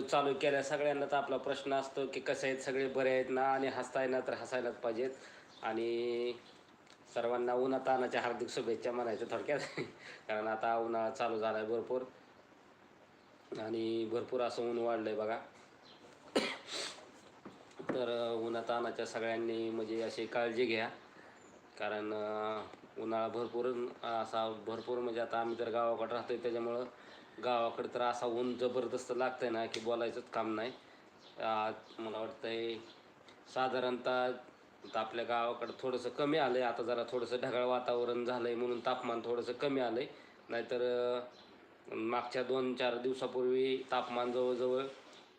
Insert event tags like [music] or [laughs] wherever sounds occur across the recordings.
चालू केल्या सगळ्यांनाच आपला प्रश्न असतो की कसे आहेत सगळे बरे आहेत ना आणि हसताय ना तर हसायलाच पाहिजेत. आणि सर्वांना उन्हातानाच्या हार्दिक शुभेच्छा म्हणायचं थोडक्यात. [laughs] कारण आता उन्हाळा चालू झाला आहे भरपूर. आणि भरपूर असं ऊन वाढलं आहे बघा. [coughs] तर उन्हातानाच्या सगळ्यांनी म्हणजे अशी काळजी घ्या. कारण उन्हाळा भरपूर असा भरपूर म्हणजे आता आम्ही तर गावाकडे आहे त्याच्यामुळं गावाकडे तर असा ऊन जबरदस्त लागतंय ना की बोलायचंच काम नाही. मला मला वाटतंय साधारणतः आता आपल्या गावाकडं थोडंसं कमी आलं आहे आता जरा थोडंसं ढगाळ वातावरण झालं आहे म्हणून तापमान थोडंसं कमी आलं आहे नाहीतर मागच्या दोन चार दिवसापूर्वी तापमान जवळजवळ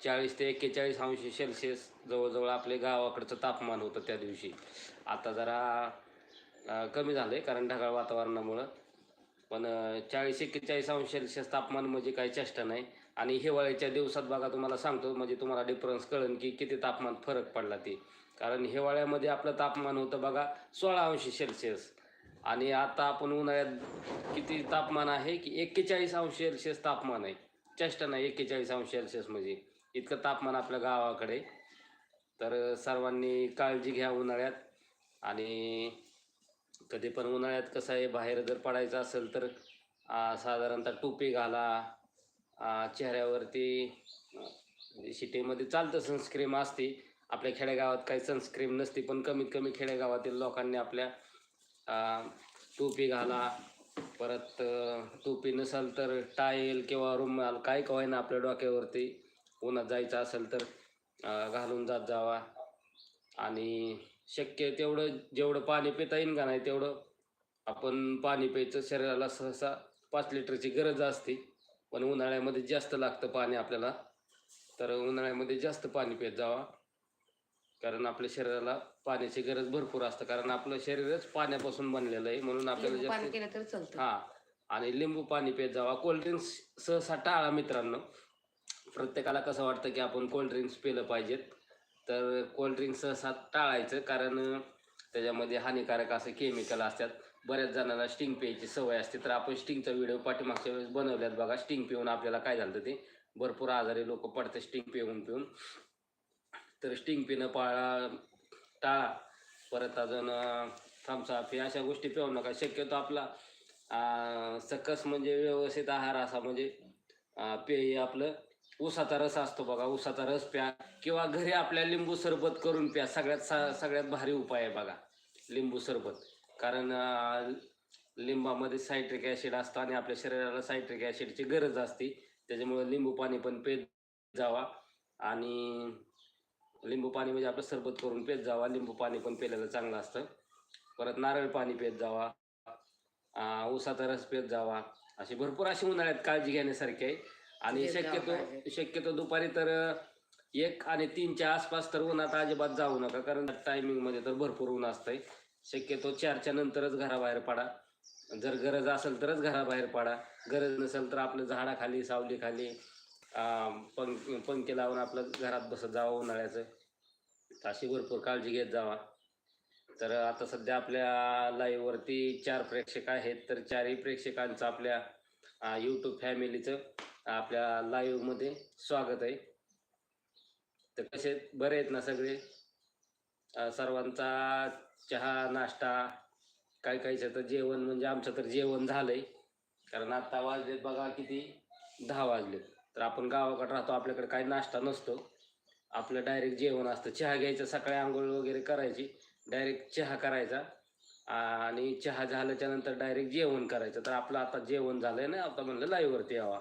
चाळीस ते एक्केचाळीस अंश सेल्सिअस जवळजवळ आपले गावाकडचं तापमान होतं त्या दिवशी. आता जरा कमी झालं आहे कारण ढगाळ वातावरणामुळं. पण चाळीस एक्केचाळीस अंश सेल्सिअस तापमान म्हणजे काही चेष्टा नाही. आणि हिवाळ्याच्या दिवसात बघा तुम्हाला सांगतो म्हणजे तुम्हाला डिफरन्स कळेल की किती तापमान फरक पडला ते. कारण हिवाळ्यामध्ये आपलं तापमान होतं बघा सोळा अंश सेल्सिअस. आणि आता आपण उन्हाळ्यात किती तापमान आहे की एक्केचाळीस अंश सेल्सिअस तापमान आहे. चेष्टा नाही एक्केचाळीस अंश सेल्सिअस म्हणजे. इतकं तापमान आपल्या गावाकडे. तर सर्वांनी काळजी घ्या उन्हाळ्यात. आणि कधी पण उन्हाळ्यात कसं आहे बाहेर जर पडायचं असेल तर साधारणतः टोपी घाला चेहऱ्यावरती म्हणजे सिटीमध्ये चालतं सनस्क्रीम असते. आपल्या खेडेगावात काही सनस्क्रीम नसते पण कमीत कमी खेडेगावातील लोकांनी आपल्या टोपी घाला. परत टोपी नसेल तर टायल किंवा रुमाल काय का ना आपल्या डोक्यावरती उन्हात जायचं असेल तर घालून जात जावा. आणि शक्य तेवढं जेवढं पाणी पिता येईल का नाही तेवढं आपण पाणी प्यायचं शरीराला सहसा पाच लिटरची गरज असते. पण उन्हाळ्यामध्ये जास्त लागतं पाणी आपल्याला. तर उन्हाळ्यामध्ये जास्त पाणी पित जावा. कारण आपल्या शरीराला पाण्याची गरज भरपूर असतं. कारण आपलं शरीरच पाण्यापासून बनलेलं आहे. म्हणून आपल्याला जास्त हा. आणि लिंबू पाणी पित जावा. कोल्ड्रिंक्स सहसा टाळा मित्रांनो. प्रत्येकाला कसं वाटतं की आपण कोल्ड्रिंक्स पिलं पाहिजेत? तर कोल्ड्रिंक सहसा टाळायचं. कारण त्याच्यामध्ये हानिकारक असं केमिकल असतात. बऱ्याच जणांना स्टिंग प्यायची सवय असते. तर आपण स्टिंगचा व्हिडिओ पाठीमागच्या वेळेस बनवल्यात बघा. स्टिंग पिऊन आपल्याला काय झालं ते? भरपूर आजारी लोक पडतात स्टिंग पिऊन पिऊन. तर स्टिंग पिणं पाळा टाळा. परत अजून थम्सअप हे अशा गोष्टी पिऊ नका. शक्यतो आपला सकस म्हणजे व्यवस्थित आहार असा म्हणजे पेय आपलं ऊसाचा रस असतो बघा उसाचा रस प्या. किंवा घरी आपल्या लिंबू सरबत करून प्या. सगळ्यात सा सगळ्यात भारी उपाय आहे बघा लिंबू सरबत. कारण लिंबामध्ये सायट्रिक ॲसिड असतं आणि आपल्या शरीराला सायट्रिक ॲसिडची गरज असते. त्याच्यामुळे लिंबू पाणी पण पेत जावा. आणि लिंबू पाणी म्हणजे आपलं सरबत करून पेत जावा. लिंबू पाणी पण पेलेलं चांगलं असतं. परत नारळ पाणी पेत जावा. उसाचा ऊसाचा रस पेत जावा. अशी भरपूर अशी उन्हाळ्यात काळजी घेण्यासारखी आहे. आणि शक्यतो. शक्यतो दुपारी तर एक आणि तीनच्या आसपास तर उन्हात अजिबात जाऊ नका कारण टायमिंगमध्ये तर भरपूर ऊन असतंय. शक्यतो चारच्या नंतरच घराबाहेर पडा. जर गरज असेल तरच घराबाहेर पडा. गरज नसेल तर आपलं झाडाखाली सावलीखाली पंख पंखे लावून आपलं घरात बसत जावं उन्हाळ्याचं. अशी भरपूर काळजी घेत जावा. तर आता सध्या आपल्या लाईव्हवरती चार प्रेक्षक आहेत तर चारही प्रेक्षकांचं आपल्या यूट्यूब फॅमिलीचं आपल्या लाईव्हमध्ये स्वागत आहे. तर कसे बरे आहेत ना सगळे? सर्वांचा चहा नाश्ता काही काहीचं तर जेवण म्हणजे आमचं तर जेवण झालंय. कारण आत्ता वाजलेत बघा किती? दहा वाजले तर आपण गावाकडे राहतो आपल्याकडे काही नाश्ता नसतो. आपलं डायरेक्ट जेवण असतं. चहा घ्यायचं सकाळी आंघोळ वगैरे करायची डायरेक्ट चहा करायचा. आणि चहा झाल्याच्यानंतर डायरेक्ट जेवण करायचं. तर आपलं आता जेवण झालंय ना आता म्हणलं लाईव्हवरती यावा.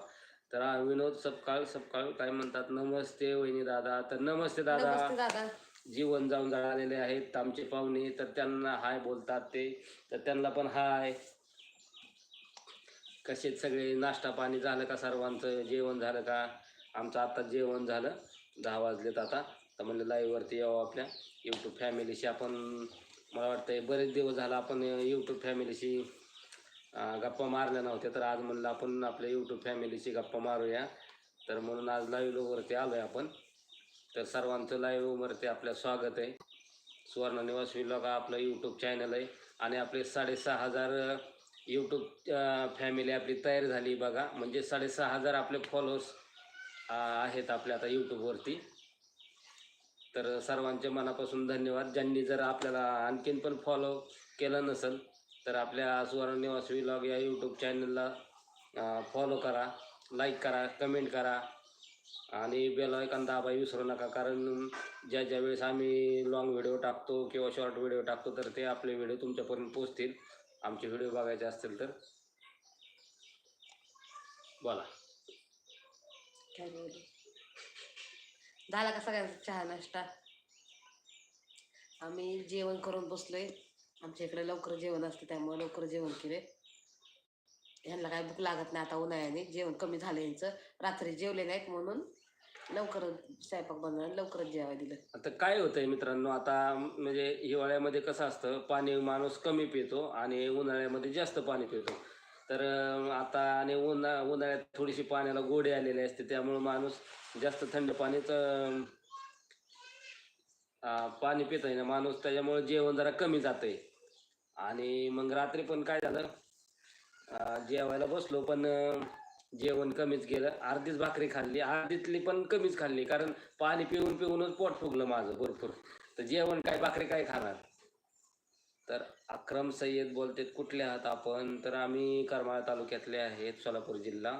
तर विनोद सपकाळ सपकाळ काय म्हणतात? नमस्ते वहिनी दादा. तर नमस्ते दादा. नमस्ते दादा. जीवन जाऊन जाळलेले आहेत आमचे पाहुणे. तर त्यांना हाय बोलतात ते. तर त्यांना पण हाय. कसे सगळे? नाश्ता पाणी झालं का सर्वांचं? जेवण झालं का? आमचं आता जेवण झालं. दहा वाजलेत आता. तर म्हणलं लाईव्हवरती यावं आपल्या. यूट्यूब फॅमिलीशी आपण मला वाटतं बरेच दिवस झाला आपण यूट्यूब फॅमिलीशी गप्पा मारल्या नव्हत्या तर आज म्हणलं आपण आपल्या यूट्यूब फॅमिलीशी गप्पा मारूया. तर म्हणून आज लाईव्हवरती आलो आहे आपण. तर सर्वांचं लाईव्हवरती आपलं स्वागत आहे. सुवर्ण निवास विलॉग आपलं यूट्यूब चॅनल आहे. आणि आपले साडेसहा हजार यूट्यूब फॅमिली आपली तयार झाली बघा. म्हणजे साडेसहा हजार आपले फॉलोअर्स आहेत आपल्या आता यूट्यूबवरती तर सर्वांचे मनापासून धन्यवाद. ज्यांनी जर आपल्याला आणखीन पण फॉलो केलं नसेल तर आपल्या सुवर्ण निवास व्लॉग या यूट्यूब चॅनलला फॉलो करा लाईक करा कमेंट करा. आणि बेल ऐकन दाबा विसरू नका कारण ज्या ज्या वेळेस आम्ही लॉंग व्हिडिओ टाकतो किंवा शॉर्ट व्हिडिओ टाकतो तर ते आपले व्हिडिओ तुमच्यापर्यंत पोचतील आमचे व्हिडिओ बघायचे असतील तर. बोला. काय बोलू झाला का सगळ्यांचा चहा नाश्ता? आम्ही जेवण करून बसलोय. आमच्या इकडे लवकर जेवण असतं त्यामुळे लवकर जेवण केले. यांना काय भूक लागत नाही आता उन्हाळ्याने जेवण कमी झालं यांचं. रात्री जेवले नाहीत म्हणून लवकरच स्वयंपाक बनवून लवकरच जेवायला दिलं. आता काय होतंय मित्रांनो आता म्हणजे हिवाळ्यामध्ये कसं असतं पाणी माणूस कमी पितो आणि उन्हाळ्यामध्ये जास्त पाणी पितो. तर आता आणि उन्हा उन्हाळ्यात थोडीशी पाण्याला गोडी आलेली असते त्यामुळे माणूस जास्त थंड पाणीच पाणी पितोय ना माणूस त्याच्यामुळे जेवण जरा कमी जातंय. आणि मग रात्री पण काय झालं जेवायला बसलो पण जेवण कमीच गेलं अर्धीच भाकरी खाल्ली अर्धीतली पण कमीच खाल्ली कारण पाणी पिऊन पिऊनच पोट फुगलं माझं भरपूर. तर जेवण काय भाकरी काय खाणार? तर अक्रम सय्यद बोलतेत कुठले आहात आपण? तर आम्ही करमाळा तालुक्यातले आहेत सोलापूर जिल्हा.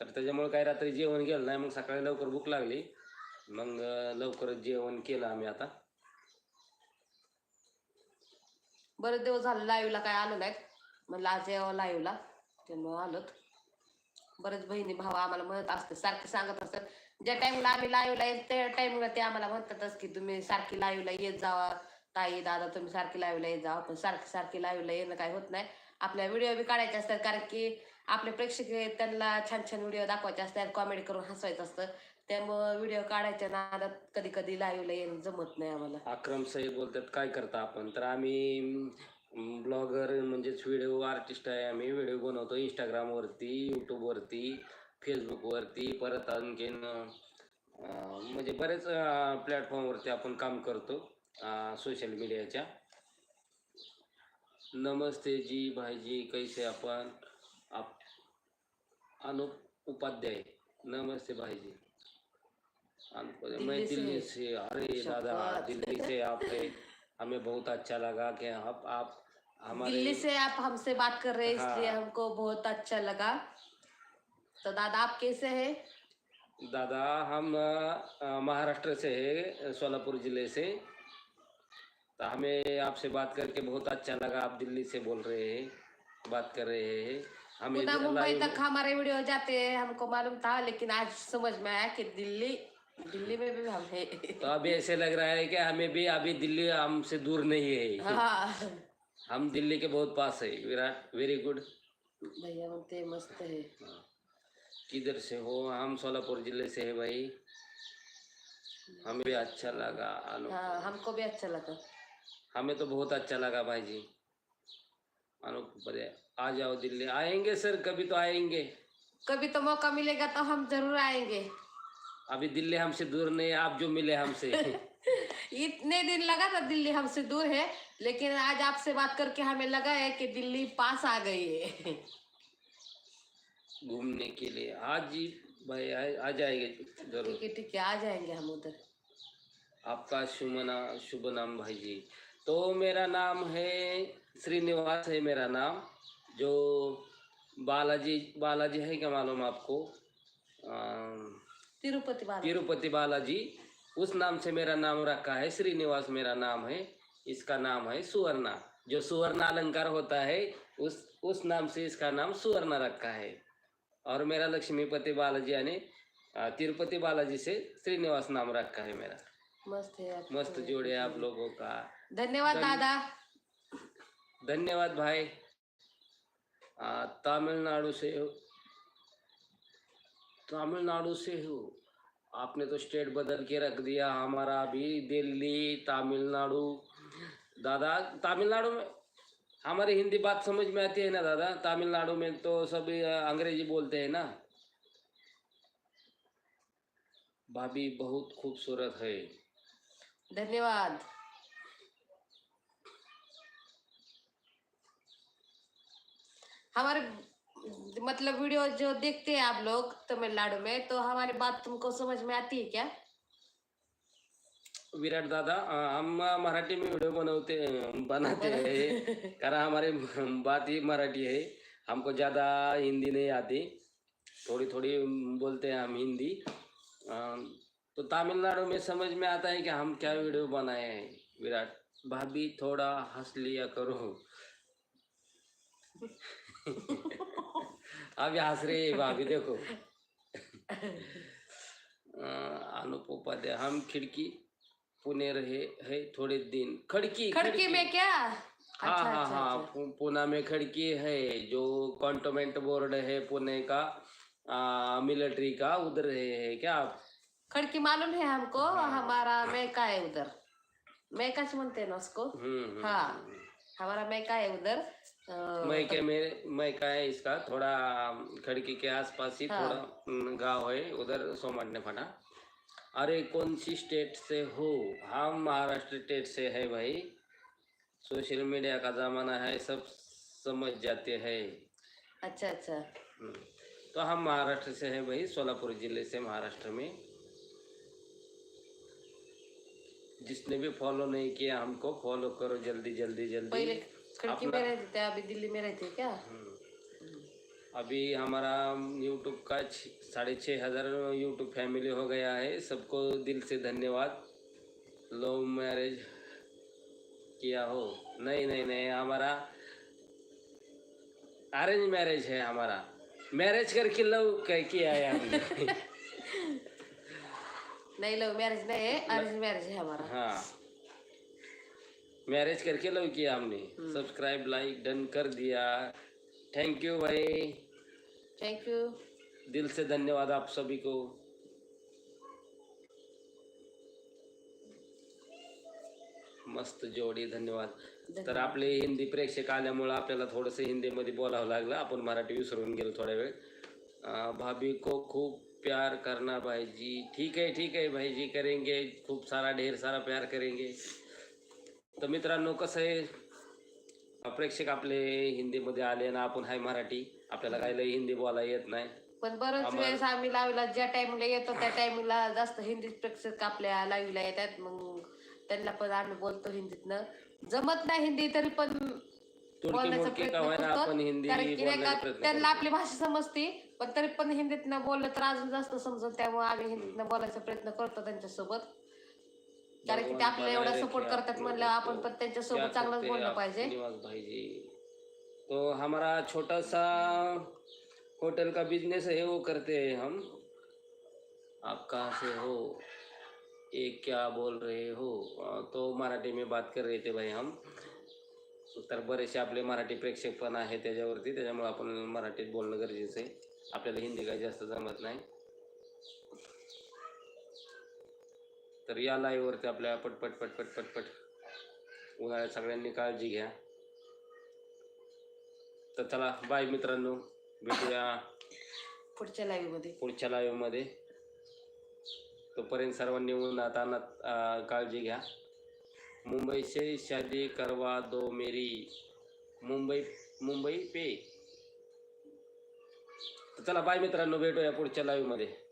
तर त्याच्यामुळे काय रात्री जेवण गेलं नाही मग सकाळी लवकर भूक लागली. मग लवकरच जेवण केलं आम्ही आता. बरेच दिवस झालं लाईव्हला काय आलो नाहीत. म्हणलं आज यावं लाईव्हला. त्यामुळं आलोत. बरेच बहिणी भाव आम्हाला म्हणत असते सारखे सांगत असतात. ज्या टाइमला आम्ही लाईव्हला येत त्या टाइमला ते आम्हाला म्हणतातच की तुम्ही सारखी लाईव्हला येत जावा. ताई दादा तुम्ही सारखी लाईव्हला येत जावा. पण सारखी सारखी लाईव्हला येणं काय होत नाही. आपल्या व्हिडिओ बी काढायचे असतात कारण की आपले प्रेक्षक त्यांना छान छान व्हिडिओ दाखवायचे असतात कॉमेडी करून हसवायचं असतं. त्यामुळं व्हिडिओ काढायच्या नादात कधी कधी लाईव्हला येणं जमत नाही आम्हाला. अक्रम सई बोलतात काय करता आपण? तर आम्ही ब्लॉगर म्हणजेच व्हिडिओ आर्टिस्ट आहे. आम्ही व्हिडिओ बनवतो इंस्टाग्रामवरती यूट्यूबवरती फेसबुकवरती परत आणखीन म्हणजे बरेच प्लॅटफॉर्मवरती आपण काम करतो सोशल मीडियाच्या नमस्ते जी भाईजी कैसे आपण? आप अनुप उपाध्याय. नमस्ते भाईजी. अनुप मैं दिल्ली से। दिल्ली से अरे दादा। दिल्ली से आपने हमें बहुत अच्छा लगा कि आप आप हमारे दिल्ली से आप हमसे बात कर रहे हैं हाँ। इसलिए हमको बहुत अच्छा लगा। तो दादा आप कैसे हैं? दादा हम महाराष्ट्र से है सोलापुर ज़िले से। तो हमें आपसे बात करके बहुत अच्छा लगा। आप दिल्ली से बोल रहे हैं बात कर रहे हैं। हमें मुंबई तक हमारे वीडियो जाते हैं हमको मालूम था लेकिन आज समझ में आया कि दिल्ली दिल्ली में भी हम हैं। तो अभी ऐसे लग रहा है कि हमें भी अभी दिल्ली हमसे दूर नहीं है। हाँ। हम दिल्ली के बहुत पास है। विराट वेरी गुड भैया म्हणते मस्त है। किधर से हो? हम सोलापुर ज़िले से है भाई। हमें भी अच्छा लगा हाँ हमको भी अच्छा लगा। हमें तो बहुत अच्छा लगा भाई जी अनूप बढ़िया। आ जाओ दिल्ली। आएँगे सर? कभी तो आएँगे। कभी तो मौका मिलेगा तो हम ज़रूर आएँगे। अभी दिल्ली हमसे दूर नहीं आप जो मिले हमसे। [laughs] इतने दिन लगा था दिल्ली हमसे दूर है लेकिन आज आपसे बात करके हमें लगा है कि दिल्ली पास आ गई है। [laughs] घूमने के लिए। आज जी भाई आ, आ जाएँगे ज़रूर। ठीक है ठीक है आ जाएँगे हम उधर। आपका शुभ नाम शुभ नाम भाई जी। तो मेरा नाम है श्रीनिवास है मेरा नाम जो बालाजी बालाजी है क्या मालूम आपको? अम, तिरुपति बाला तिरुपति बालाजी उस नाम से मेरा नाम रखा है श्रीनिवास मेरा नाम है इसका नाम है सुवर्णा। जो सुवर्ण अलंकार होता है उस उस नाम से इसका नाम सुवर्णा रखा है। और मेरा लक्ष्मीपति बालाजी यानी तिरुपति बालाजी से श्रीनिवास नाम रखा है मेरा। मस्त है मस्त जोड़े आप लोगों का। धन्यवाद धन्य- दादा। धन्यवाद भाई। तमिलनाडु से तमिलनाडु से हो। आपने तो स्टेट बदल के रख दिया, हमारा अभी दिल्ली, तमिलनाडु। दादा, तमिलनाडु में हमारी हिंदी बात समझ में आती है ना दादा? तमिलनाडु में तो सभी अंग्रेज़ी बोलते हैं ना? भाभी, बहुत खूबसूरत है। धन्यवाद। हमारे मतलब वीडियो जो देखते हैं आप लोग तमिलनाडु में तो हमारी बात तुमको समझ में आती है क्या? विराट दादा हम मराठी में वीडियो बनवते बनाते हैं कारण हमारे बात ही मराठी है। हमको ज़्यादा हिंदी नहीं आती थोड़ी थोड़ी बोलते हैं हम हिंदी। तो तमिलनाडु में समझ में आता है कि हम क्या वीडियो बनाए हैं विराट। भाभी थोड़ा हंस लिया करो। [laughs] [laughs] अभी हंस रही है भाभी देखो। [laughs] अनुप उपाध्याय हम खिड़की पुणे रहे है थोड़े दिन। खड़की खड़की में क्या? हाँ अच्छा हाँ अच्छा हाँ अच्छा। पुणे में खड़की है जो कंटोनमेंट बोर्ड है पुणे का मिलिट्री का उधर रहे है क्या आप? खड़की मालूम है हमको हमारा मैका है उधर। मैका हैं ना उसको। हम्म हम्म, हाँ। हमारा मैका है उधर अ, मैं क्या मेरे मैं क्या है इसका थोड़ा खड़की के आसपास ही हाँ। थोड़ा गांव है उधर सोमाटने फटा। अरे कौन सी स्टेट से हो? हम महाराष्ट्र स्टेट से है भाई। सोशल मीडिया का जमाना है सब समझ जाते हैं। अच्छा अच्छा। तो हम महाराष्ट्र से हैं भाई सोलापुर जिले से महाराष्ट्र में। जिसने भी फॉलो नहीं किया हमको फॉलो करो जल्दी जल्दी जल्दी। पहले खड़की में रहते थे अभी दिल्ली में रहते क्या? हम्म। अभी हमारा यूट्यूब का साढ़े छः हज़ार यूट्यूब फैमिली हो गया है। सबको दिल से धन्यवाद। लव मैरिज किया हो। नहीं नहीं नहीं हमारा अरेंज मैरिज है हमारा। मैरिज करके लव किया है हमने। [laughs] नहीं लव मैरिज नहीं है अरेंज मैरिज है हमारा। हाँ। मैरिज करके लव किया हमने। सब्सक्राइब लाइक डन कर दिया। थैंक यू भाई। थैंक यू दिल से धन्यवाद आप सभी को। मस्त जोडी धन्यवाद। तर आपले हिंदी प्रेक्षक आल्यामुळं आपल्याला थोडंसं हिंदीमध्ये बोलावं लागलं. आपण मराठी विसरून गेलो थोड्या वेळ. अं, भाभी को खूब प्यार करना भाई जी। ठीक है ठीक है भाई जी करेंगे। खूप सारा ढेर सारा प्यार करेंगे। तर मित्रांनो कसं आहे? प्रेक्षक आपले हिंदीमध्ये आले ना आपण हाय मराठी. आपल्याला काय लय हिंदी बोलायला येत नाही. पण बरेच वेळेस आम्ही लाईव्हला ज्या टाइमला येतो त्या टाइमला जास्त हिंदी प्रेक्षक आपल्या लाईव्हला येतात. मग त्यांना पण आम्ही बोलतो हिंदीतनं. जमत नाही हिंदी तरी पण तुडकी बोलण्याचा मुडकी प्रयत्न करतो. हिंदी कारण की नाही बोलण्याचा का प्रयत्न त्यांना करतो. आपली भाषा समजते पण तरी पण हिंदीतनं बोललं तर अजून जास्त समजत त्यामुळे आम्ही हिंदीतनं बोलायचा प्रयत्न करतो त्यांच्यासोबत. कारण की ते आपल्याला एवढा सपोर्ट करतात म्हणलं आपण. पण त्यांच्यासोबत चांगलंच बोललं पाहिजे. निवास भाई जी तो हमारा छोटा सा होटल का बिजनेस है वो करते हैं हम। आप कहाँ से हो? ये क्या बोल रहे हो? अं, तो मराठी में बात कर रहे थे भाई हम। तर बरेचसे आपले मराठी प्रेक्षक पण आहे त्याच्यावरती. त्याच्यामुळे आपण मराठीत बोलणं गरजेचं आहे. आपल्याला हिंदी काही जास्त जमत नाही. तर या लाईव्हवरती आपल्या पटपट पटपट पटपट उन्हाळ्यात सगळ्यांनी काळजी घ्या. तर चला बाय मित्रांनो. भेटूया पुढच्या लाईव्हमध्ये. पुढच्या लाईव्हमध्ये तोपर्यंत सर्वांनी उन्हात अनात काळजी घ्या. मुंबई से शादी करवा दो मेरी। मुंबई मुंबई पे? चला बाय मित्रांनो भेटूया पुढच्या लाईव्हमध्ये